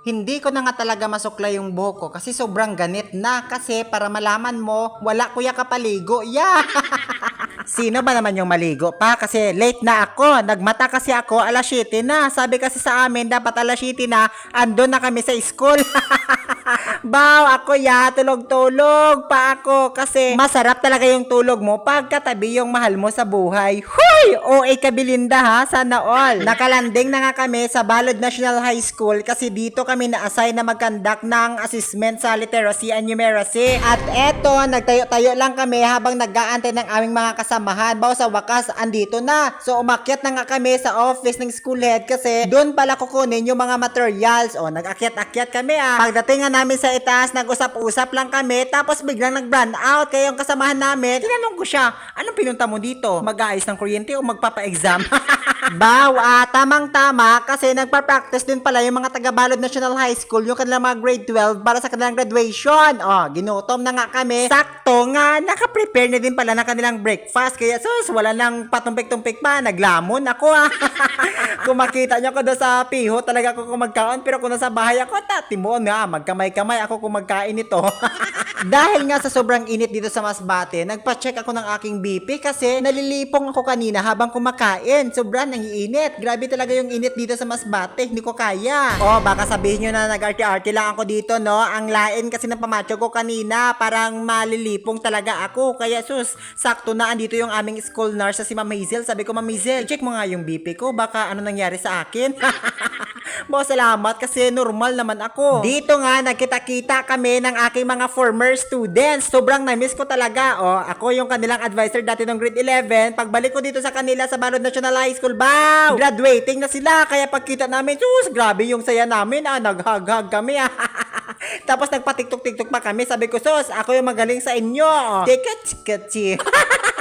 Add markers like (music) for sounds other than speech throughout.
Hindi ko na nga talaga masukla yung buhok ko kasi sobrang ganit na kasi para malaman mo, wala kuya kapaligo. Yeah! (laughs) Sino ba naman yung maligo pa? Kasi late na ako. Nagmata kasi ako alas 7 na. Sabi kasi sa amin dapat alas 7 na andun na kami sa school. (laughs) Baw, ako ya, tulog-tulog pa ako kasi masarap talaga yung tulog mo pagkatabi yung mahal mo sa buhay. Huy! OA Kabilinda ha, sana all. Nakalanding na nga kami sa Balod National High School kasi dito kami na-assign na mag-conduct ng assessment sa literacy and numeracy. At eto, nagtayo-tayo lang kami habang nag-aantay ng aming mga kasamahan. Baw sa wakas, andito na. So umakyat na nga kami sa office ng school head kasi doon pala kukunin yung mga materials. O, nag-akyat-akyat kami ah. Pagdating nga namin sa itaas, nag-usap-usap lang kami. Tapos biglang nag-brand out. Kaya yung kasamahan namin, tinanong ko siya, anong pinunta mo dito? Mag-aayos ng kuryente o magpapa-exam? (laughs) Baw, ah, tamang-tama kasi nagpa-practice din pala yung mga taga-Balod National High School yung kanilang mga grade 12 para sa kanilang graduation. Oh, ginutom na nga kami. Sakto nga, naka-prepare na din pala ng kanilang breakfast. Kaya sus, wala nang patumpik-tumpik pa. Naglamon ako ah. (laughs) kung makita nyo ko doon sa piho, talaga ako kung magkaon. Pero kung nasa bahay ako, tati mo nga, magkamay-kamay ako kung magkain ito. (laughs) Dahil nga sa sobrang init dito sa Masbate, nagpa-check ako ng aking BP kasi nalilipong ako kanina habang kumakain. Sobrang nangiinit. Grabe talaga yung init dito sa Masbate. Hindi ko kaya. Oh, baka sabihin nyo na nag-arte-arte lang ako dito, no? Ang lain kasi ng pamacho ko kanina, parang malilipong talaga ako. Kaya sus, sakto na andito yung aming school nurse si Ma'am Hazel. Sabi ko, Ma'am Hazel, check mo nga yung BP ko. Baka ano nangyari sa akin. (laughs) Bo, salamat kasi normal naman ako. Dito nga, nagkita-kita kami ng aking mga former students. Sobrang na-miss ko talaga. Oh, ako yung kanilang advisor dati ng grade 11. Pagbalik ko dito sa kanila sa Balod National High School, bow! Graduating na sila. Kaya pagkita namin, sus, grabe yung saya namin. Ah, naghag-hag kami. Ah. (laughs) Tapos nagpa-tiktok-tiktok pa kami. Sabi ko, sus, ako yung magaling sa inyo. Oh. (laughs)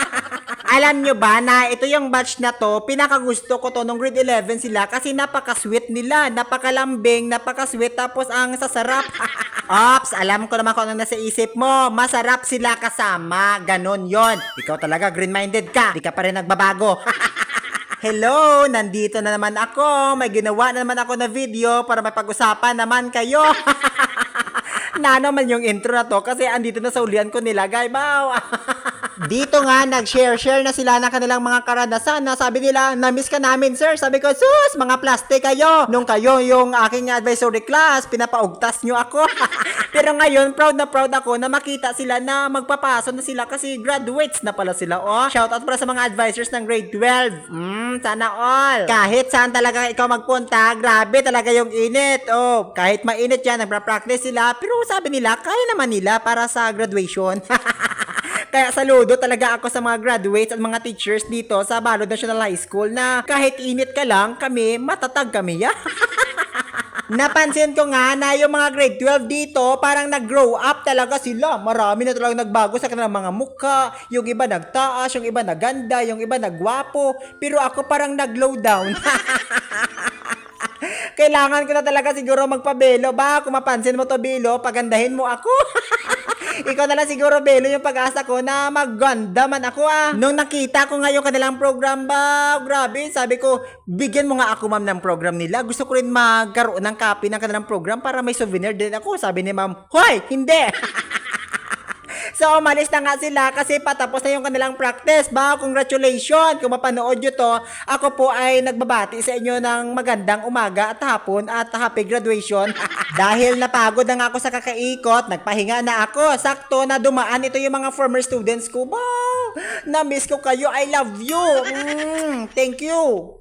Alam nyo ba na ito yung batch na to, pinakagusto ko to nung grade 11 sila kasi napaka-sweet nila, napakalambing, napaka-sweet tapos ang sasarap. (laughs) Ops, alam ko naman kung ano nasa isip mo. Masarap sila kasama. Ganon yon. Ikaw talaga green-minded ka. Di ka pa rin nagbabago. (laughs) Hello, nandito na naman ako. May ginawa na naman ako na video para may pag-usapan naman kayo. (laughs) na naman yung intro na to kasi andito na sa ulian ko nilagay. Bow! Dito nga, nag-share-share na sila ng kanilang mga karanasan na sabi nila, na-miss ka namin sir. Sabi ko, sus, mga plastic kayo. Nung kayo yung aking advisory class, pinapaugtas nyo ako. (laughs) Pero ngayon, proud na proud ako na makita sila na magpapaso na sila kasi graduates na pala sila. Oh, shout out para sa mga advisors ng grade 12. Mm, sana all. Kahit saan talaga ikaw magpunta, grabe talaga yung init. Oh, kahit mainit yan, nagpa-practice sila. Pero sabi nila, kaya naman nila para sa graduation. (laughs) Kaya saludo talaga ako sa mga graduates at mga teachers dito sa Balod National High School na kahit init ka lang, kami, matatag kami, ya. (laughs) Napansin ko nga na yung mga grade 12 dito, parang nag-grow up talaga sila. Marami na talaga nagbago sa kanilang mga mukha. Yung iba nagtaas, yung iba naganda, yung iba nagwapo. Pero ako parang nag-low down. (laughs) Kailangan ko na talaga siguro magpabelo ba? Kung mapansin mo to, Bilo, pagandahin mo ako. (laughs) Ikaw na lang siguro, Belo, yung pag-asa ko na magganda man ako ah. Nung nakita ko nga yung kanilang program ba, grabe, sabi ko, bigyan mo nga ako ma'am ng program nila. Gusto ko rin magkaroon ng copy ng kanilang program para may souvenir din ako. Sabi ni ma'am, Hoy, hindi! (laughs) So, umalis na nga sila kasi patapos na yung kanilang practice. Ba, congratulations! Kung mapanood nyo to, ako po ay nagbabati sa inyo ng magandang umaga at hapon at happy graduation. (laughs) Dahil napagod na nga ako sa kakaikot, nagpahinga na ako. Sakto na dumaan ito yung mga former students ko. Ba, na-miss ko kayo. I love you. Mm, thank you.